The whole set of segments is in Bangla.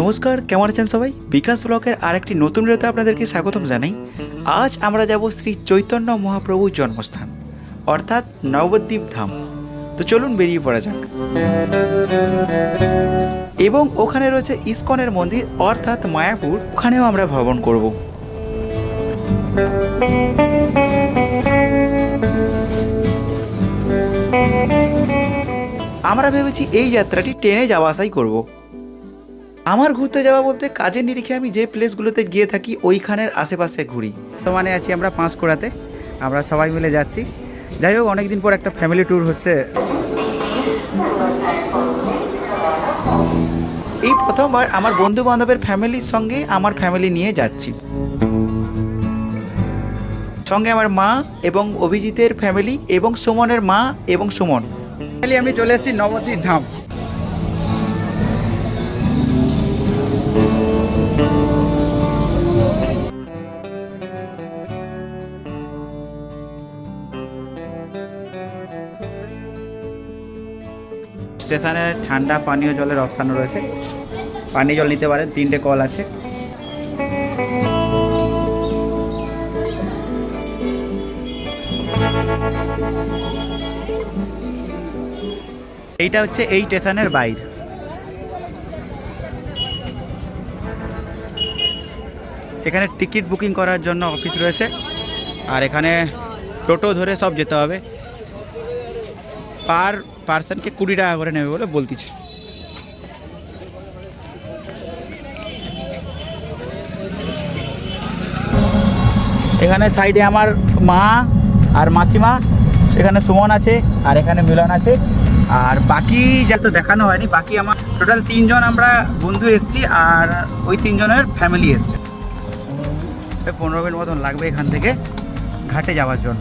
নমস্কার, কেমন আছেন সবাই? বিকাশ ব্লকের আরেকটি নতুন ভিডিওতে আপনাদেরকে স্বাগতম জানাই। আজ আমরা যাব শ্রী চৈতন্য মহাপ্রভুর জন্মস্থান, অর্থাৎ নবদ্বীপ ধাম। তো চলুন বেরিয়ে পড়া যাক। এবং ওখানে রয়েছে ইসকনের মন্দির, অর্থাৎ মায়াপুর। ওখানেও আমরা ভ্রমণ করব। আমরা ভেবেছি এই যাত্রাটি ট্রেনে যাওয়া আসাই করব। আমার ঘুরতে যাওয়া বলতে কাজের নিরিখে আমি যে প্লেসগুলোতে গিয়ে থাকি ওইখানের আশেপাশে ঘুরি। বর্তমানে আছি আমরা পাঁশকুড়াতে। আমরা সবাই মিলে যাচ্ছি। যাই হোক অনেকদিন পর একটা ফ্যামিলি ট্যুর হচ্ছে। এই প্রথমবার আমার বন্ধু বান্ধবের ফ্যামিলির সঙ্গে আমার ফ্যামিলি নিয়ে যাচ্ছি। সঙ্গে আমার মা এবং অভিজিতের ফ্যামিলি এবং সুমনের মা এবং সুমন। আমি চলে এসেছি নবদ্বীপ ধাম। স্টেশনে ঠান্ডা পানীয় জলের অপশান রয়েছে। পানীয় জল নিতে পারেন, তিনটে কল আছে। এইটা হচ্ছে এই স্টেশনের বাইর। এখানে টিকিট বুকিং করার জন্য অফিস রয়েছে। আর এখানে টোটো ধরে সব যেতে হবে। পার পার্সনকে কুড়ি টাকা করে নেবে বলে বলতেছে। এখানে সাইডে আমার মা আর মাসিমা, সেখানে সুমন আছে আর এখানে মিলন আছে। আর বাকি যা তো দেখানো হয়নি, বাকি আমার টোটাল তিনজন আমরা বন্ধু এসছি আর ওই তিনজনের ফ্যামিলি এসছে। পনেরো মিনিট মতন লাগবে এখান থেকে ঘাটে যাওয়ার জন্য।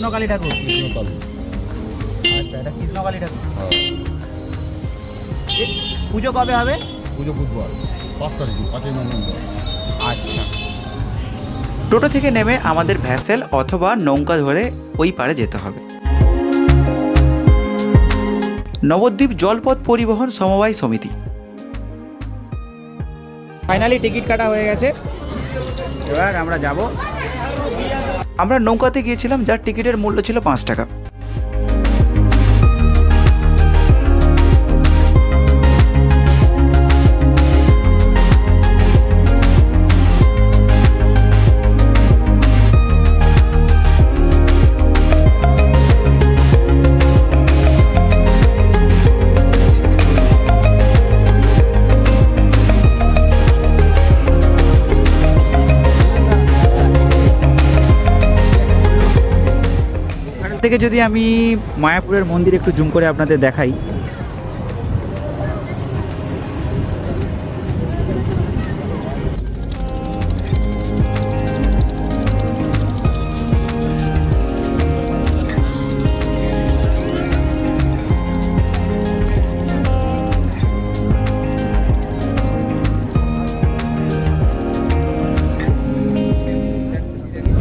কৃষ্ণকালী ঠাকুর। কৃষ্ণকালী। আচ্ছা এটা কৃষ্ণকালী ঠাকুর। পুজো কবে হবে? পুজো বুধবার পাঁচ তারিখে পাঁচই নভেম্বর। আচ্ছা। টোটো থেকে নেমে আমাদের ভ্যাসেল অথবা নৌকা ধরে ওই পারে যেতে হবে। নবদ্বীপ জলপথ পরিবহন সমবায় সমিতি। ফাইনালি টিকিট কাটা হয়ে গেছে। এবার আমরা যাব আমরা নৌকাতে গিয়েছিলাম যার টিকিটের মূল্য ছিল পাঁচ টাকা। যদি আমি মায়াপুরের মন্দির একটু জুম করে আপনাদের দেখাই।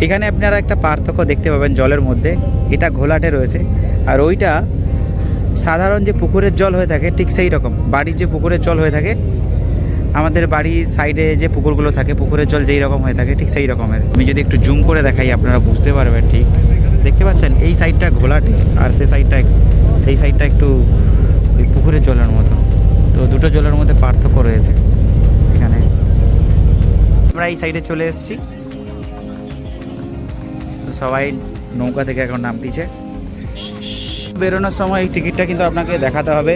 এখানে আপনারা একটা পার্থক্য দেখতে পাবেন জলের মধ্যে। এটা ঘোলাটে রয়েছে। আর ওইটা সাধারণ যে পুকুরের জল হয়ে থাকে, ঠিক সেই রকম। বাড়ির যে পুকুরের জল হয়ে থাকে, আমাদের বাড়ির সাইডে যে পুকুরগুলো থাকে, পুকুরের জল যেই রকম হয়ে থাকে, ঠিক সেই রকমের। আমি যদি একটু জুম করে দেখাই, আপনারা বুঝতে পারবেন, ঠিক? দেখতে পাচ্ছেন, এই সাইডটা ঘোলাটে, আর সেই সাইডটা সেই সাইডটা একটু ওই পুকুরের জলের মতো। তো দুটো জলের মধ্যে পার্থক্য রয়েছে এখানে। আমরা এই সাইডে চলে এসেছি। সবাই নৌকা থেকে এখন নামতিছে। বেরোনোর সময় এই টিকিটটা কিন্তু আপনাকে দেখাতে হবে।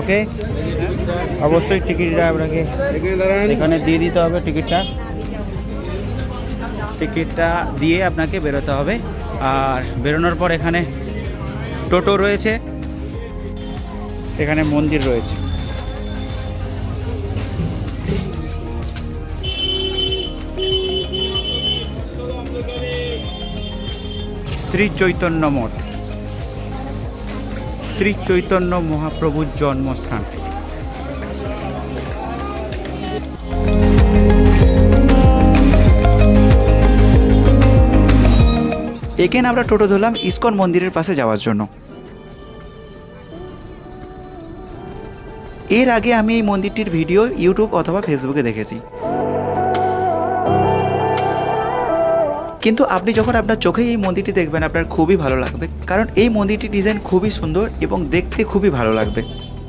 ওকে? অবশ্যই টিকিটটা আপনাকে এখানে দিয়ে দিতে হবে টিকিটটা। টিকিটটা দিয়ে আপনাকে বেরোতে হবে। আর বেরোনোর পর এখানে টোটো রয়েছে। এখানে মন্দির রয়েছে। শ্রী চৈতন্য মঠ। শ্রী চৈতন্য মহাপ্রভুর জন্মস্থান। এখানে আমরা টোটো ধরলাম ইস্কন মন্দিরের পাশে যাওয়ার জন্য। এর আগে আমি এই মন্দিরটির ভিডিও ইউটিউব অথবা ফেসবুকে দেখেছি। কিন্তু আপনি যখন আপনার চোখে এই মন্দিরটি দেখবেন, আপনার খুবই ভালো লাগবে। কারণ এই মন্দিরটির ডিজাইন খুবই সুন্দর এবং দেখতে খুবই ভালো লাগবে।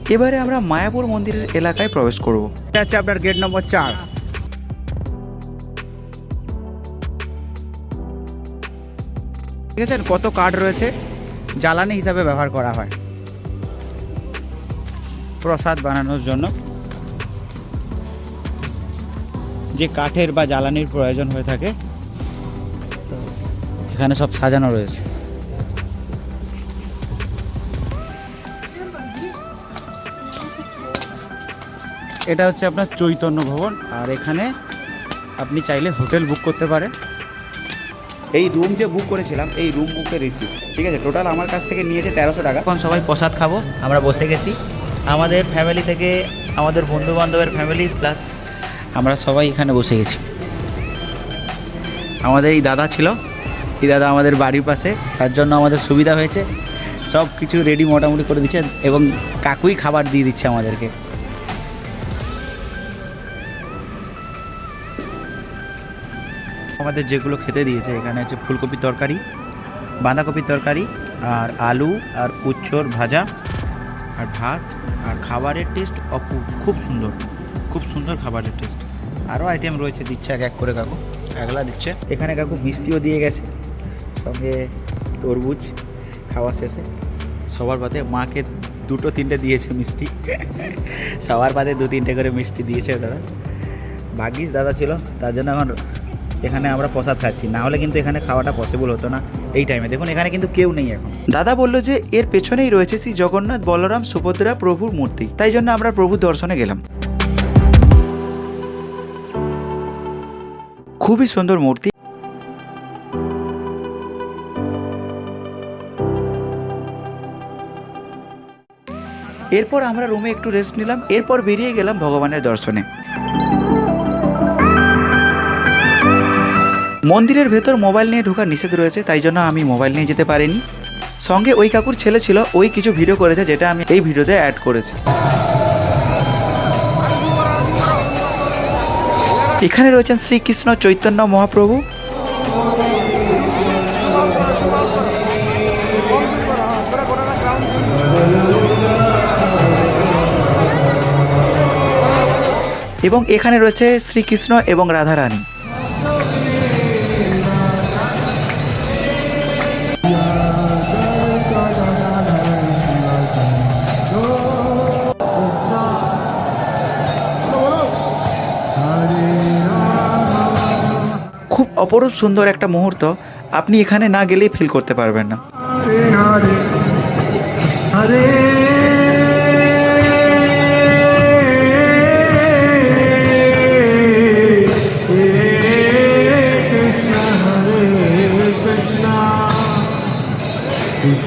এবারে আমরা মায়াপুর মন্দিরের এলাকায় প্রবেশ করব। এটা আপনার গেট নম্বর চার। দেখেছেন কত কাঠ রয়েছে? জ্বালানি হিসাবে ব্যবহার করা হয়। প্রসাদ বানানোর জন্য। যে কাঠের বা জ্বালানির প্রয়োজন হয়ে থাকে এখানে সব সাজানো রয়েছে। এটা হচ্ছে আপনার চৈতন্য ভবন আর এখানে আপনি চাইলে হোটেল বুক করতে পারেন। এই রুম যে বুক করেছিলাম এই রুম বুকের রিসিপ্ট ঠিক আছে টোটাল আমার কাছ থেকে নিয়েছে তেরোশো টাকা। এখন সবাই প্রসাদ খাব আমরা বসে গেছি। আমাদের ফ্যামিলি থেকে আমাদের বন্ধু বান্ধবের ফ্যামিলি প্লাস আমরা সবাই এখানে বসে গেছি। আমাদের এই দাদা ছিল এই দাদা আমাদের বাড়ির পাশে, তার জন্য আমাদের সুবিধা হয়েছে। সব কিছু রেডি মোটামুটি করে দিচ্ছে এবং কাকুই খাবার দিয়ে দিচ্ছে আমাদেরকে। আমাদের যেগুলো খেতে দিয়েছে, এখানে হচ্ছে ফুলকপির তরকারি, বাঁধাকপির তরকারি, আর আলু, আর উচ্চর ভাজা, আর ভাত, আর খাবারের টেস্ট অপূর্ব খুব সুন্দর খুব সুন্দর খাবারের টেস্ট আরও আইটেম রয়েছে, দিচ্ছে এক এক করে কাকু, একলা দিচ্ছে। এখানে কাকু মিষ্টিও দিয়ে গেছে। সঙ্গে তরমুজ খাওয়া শেষে। সবার পাতে মাকে দুটো তিনটে দিয়েছে মিষ্টি। সবার পাতে দু তিনটে করে মিষ্টি দিয়েছে দাদা। ভাগ্যিস দাদা ছিল, তার জন্য এখন এখানে আমরা প্রসাদ খাচ্ছি। না হলে কিন্তু এখানে খাওয়াটা পসিবল হতো না এই টাইমে দেখুন, এখানে কিন্তু কেউ নেই এখন। দাদা বলল যে, এর পেছনেই রয়েছে শ্রী জগন্নাথ বলরাম সুভদ্রা প্রভুর মূর্তি। তাই জন্য আমরা প্রভুর দর্শনে গেলাম। খুবই সুন্দর মূর্তি। এরপর আমরা রুমে একটু রেস্ট নিলাম, এরপর বেরিয়ে গেলাম ভগবানের দর্শনে। মন্দিরের ভেতর মোবাইল নিয়ে ঢোকার নিষেধ রয়েছে, তাই জন্য আমি মোবাইল নিয়ে যেতে পারিনি। সঙ্গে ওই কাকুর ছেলে ছিল, ওই কিছু ভিডিও করেছে, যেটা আমি এই ভিডিওতে অ্যাড করেছি। এখানে রয়েছেন শ্রীকৃষ্ণ চৈতন্য মহাপ্রভু এবং এখানে রয়েছে শ্রীকৃষ্ণ এবং রাধারানী। খুব অপরূপ সুন্দর একটা মুহূর্ত, আপনি এখানে না গেলেই ফিল করতে পারবেন না।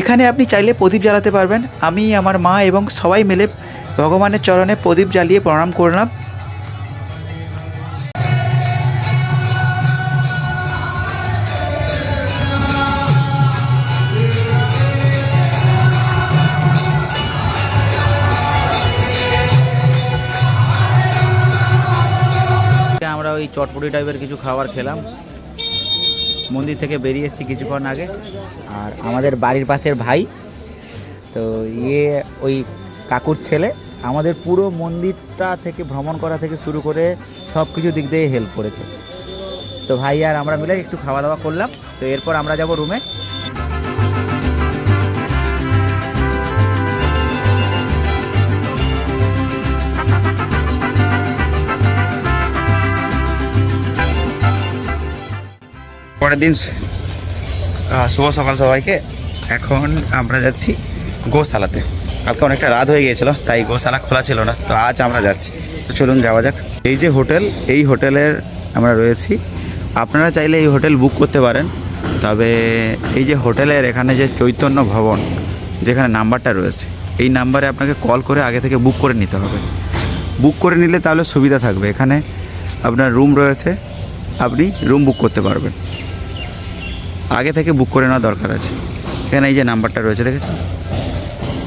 এখানে আপনি চাইলে প্রদীপ জ্বালাতে পারবেন। আমি, আমার মা এবং সবাই মিলে ভগবানের চরণে প্রদীপ জ্বালিয়ে প্রণাম করলাম। আমরা ওই চটপটি টাইপের কিছু খাবার খেলাম। মন্দির থেকে বেরিয়ে এসেছি কিছুক্ষণ আগে। আর আমাদের বাড়ির পাশের ভাই, তো ইয়ে ওই কাকুর ছেলে, আমাদের পুরো মন্দিরটা থেকে, ভ্রমণ করা থেকে শুরু করে সব কিছু দিক দিয়ে হেল্প করেছে। তো ভাই আর আমরা মিলে একটু খাওয়া দাওয়া করলাম। তো এরপর আমরা যাব রুমে পরের দিন শুভ সকাল সবাইকে। এখন আমরা যাচ্ছি গোশালাতে। কালকে অনেকটা রাত হয়ে গিয়েছিল, তাই গোশালা খোলা ছিল না, তো আজ আমরা যাচ্ছি। তো চলুন যাওয়া যাক। এই যে হোটেল, এই হোটেলের আমরা রয়েছি। আপনারা চাইলে এই হোটেল বুক করতে পারেন, তবে এই যে হোটেলের এখানে যে চৈতন্য ভবন, যেখানে নাম্বারটা রয়েছে, এই নাম্বারে আপনাকে কল করে আগে থেকে বুক করে নিতে হবে। বুক করে নিলে তাহলে সুবিধা থাকবে। এখানে আপনার রুম রয়েছে, আপনি রুম বুক করতে পারবেন। আগে থেকে বুক করে নেওয়া দরকার আছে। এখানে এই যে নাম্বারটা রয়েছে, দেখেছেন?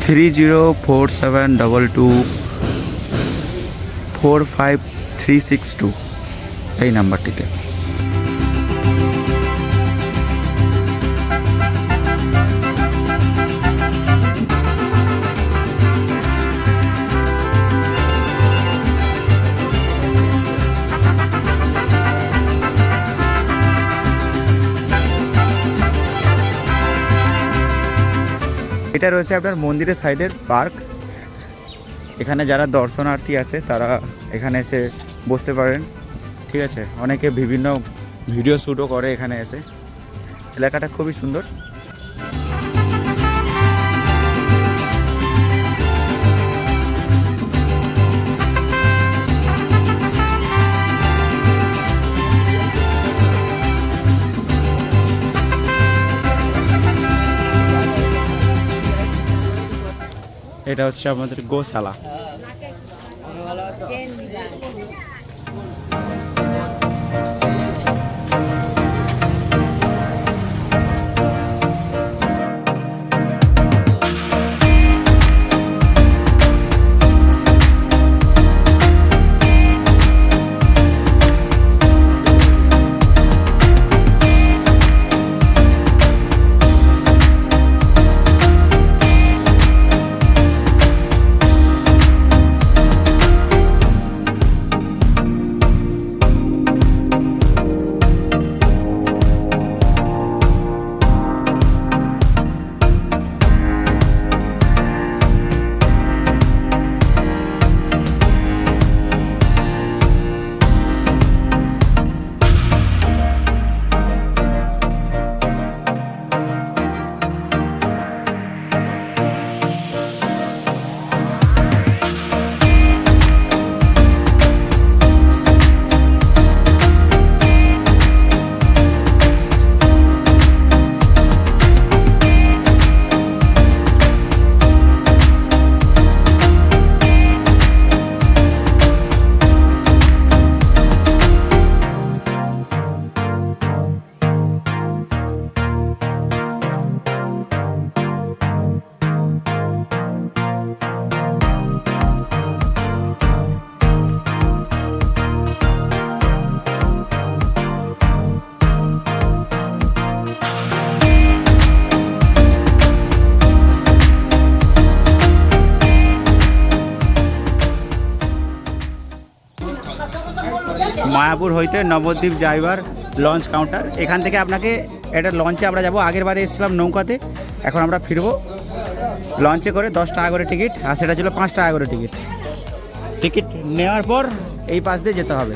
Three zero four seven double two four five three six two এই নাম্বারটিতে। এটা রয়েছে আপনার মন্দিরের সাইডের পার্ক। এখানে যারা দর্শনার্থী আছে, তারা এখানে এসে বসতে পারেন। ঠিক আছে? অনেকে বিভিন্ন ভিডিও শ্যুটও করে এখানে এসে। এলাকাটা খুবই সুন্দর। এটা হচ্ছে আমাদের গোশালা। মায়াপুর হইতে নবদ্বীপ যাইবার লঞ্চ কাউন্টার এখান থেকে আপনাকে এটা লঞ্চে আমরা যাব। আগের বারে এসেছিলাম নৌকাতে। এখন আমরা ফিরবো। লঞ্চে করে দশ টাকা করে টিকিট আর সেটা ছিল পাঁচ টাকা করে টিকিট টিকিট নেওয়ার পর এই পাশ দিয়ে যেতে হবে।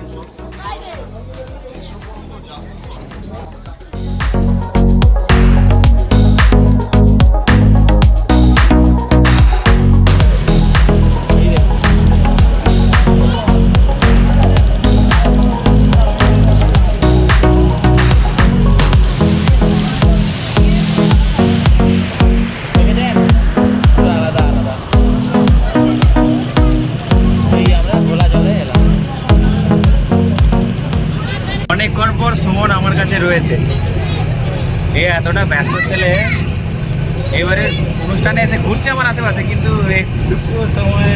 আমার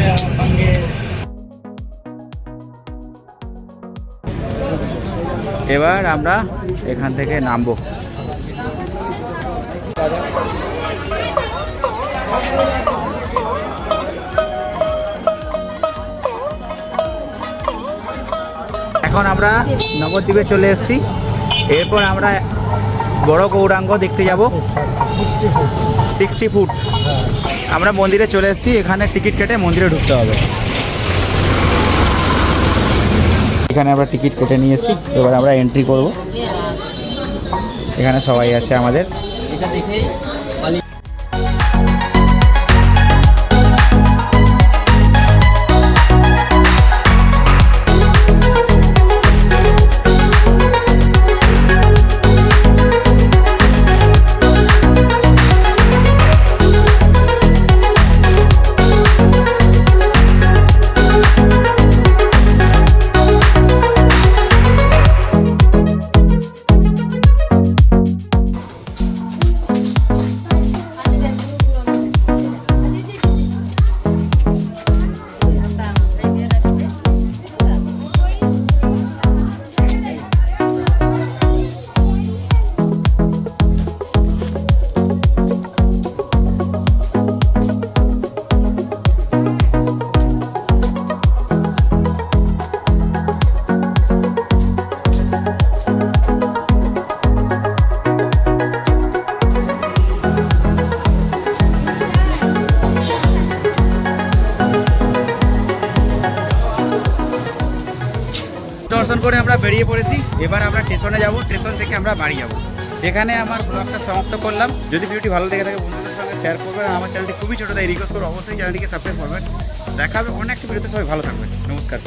এবার আমরা এখান থেকে নামবো। এখন আমরা নবদ্বীপে চলে এসেছি। এরপর আমরা বড় গৌরাঙ্গ দেখতে যাব। Sixty foot. আমরা মন্দিরে চলে এসেছি, এখানে টিকিট কেটে মন্দিরে ঢুকতে হবে। এখানে আমরা টিকিট কেটে নিয়েছি এবার আমরা এন্ট্রি করব। এখানে সবাই আছে আমাদের। এটা দেখেই পড়েছি এবার আমরা স্টেশনে যাব, স্টেশন থেকে আমরা বাড়ি যাব। এখানে আমার ব্লগটা সমাপ্ত করলাম। যদি ভিডিওটি ভালো লেগে থাকে, বন্ধুদের সঙ্গে শেয়ার করবেন আমার চ্যানেলটি খুবই ছোটো, তাই রিকোয়েস্ট করব অবশ্যই চ্যানেলটিকে সাবস্ক্রাইব করবেন। দেখাবে অনেক ভিডিওতে, সবাই ভালো থাকবেন। নমস্কার।